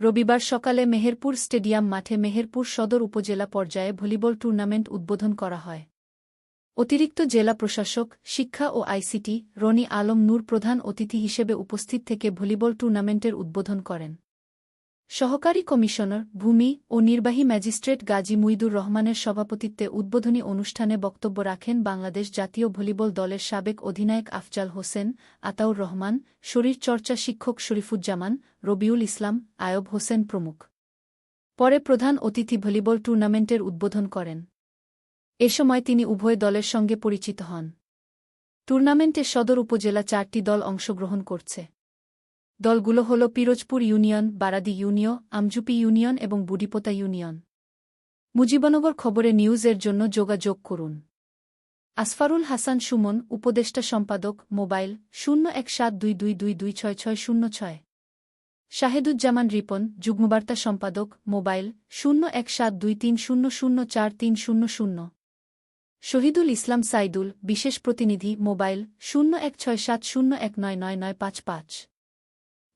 রবিবার সকালে মেহেরপুর স্টেডিয়াম মাঠে মেহেরপুর সদর উপজেলা পর্যায়ে ভলিবল টুর্নামেন্ট উদ্বোধন করা হয়। অতিরিক্ত জেলা প্রশাসক, শিক্ষা ও আইসিটি, রনি আলম নূর প্রধান অতিথি হিসেবে উপস্থিত থেকে ভলিবল টুর্নামেন্টের উদ্বোধন করেন। সহকারী কমিশনার, ভূমি ও নির্বাহী ম্যাজিস্ট্রেট গাজী মুইদুর রহমানের সভাপতিত্বে উদ্বোধনী অনুষ্ঠানে বক্তব্য রাখেন বাংলাদেশ জাতীয় ভলিবল দলের সাবেক অধিনায়ক আফজাল হোসেন, আতাউর রহমান, শরীরচর্চা শিক্ষক শরীফুজ্জামান, রবিউল ইসলাম, আয়ব হোসেন প্রমুখ। পরে প্রধান অতিথি ভলিবল টুর্নামেন্টের উদ্বোধন করেন। এ সময় তিনি উভয় দলের সঙ্গে পরিচিত হন। টুর্নামেন্টে সদর উপজেলা চারটি দল অংশগ্রহণ করছে। দলগুলো হল Pirojpur union, Baradi union, Amjupi union এবং বুডিপোতা ইউনিয়ন। মুজিবনগর খবরে নিউজের জন্য যোগাযোগ করুন। আসফারুল হাসান সুমন, উপদেষ্টা সম্পাদক, মোবাইল শূন্য এক সাত দুই দুই দুই দুই ছয় ছয় শূন্য ছয়। শাহেদুজ্জামান রিপন, যুগ্মবার্তা সম্পাদক, মোবাইল শূন্য এক সাত দুই তিন শূন্য শূন্য চার তিন শূন্য শূন্য। শহীদুল ইসলাম সাইদুল, বিশেষ প্রতিনিধি, মোবাইল শূন্য এক ছয় সাত শূন্য এক নয় নয় নয় পাঁচ পাঁচ।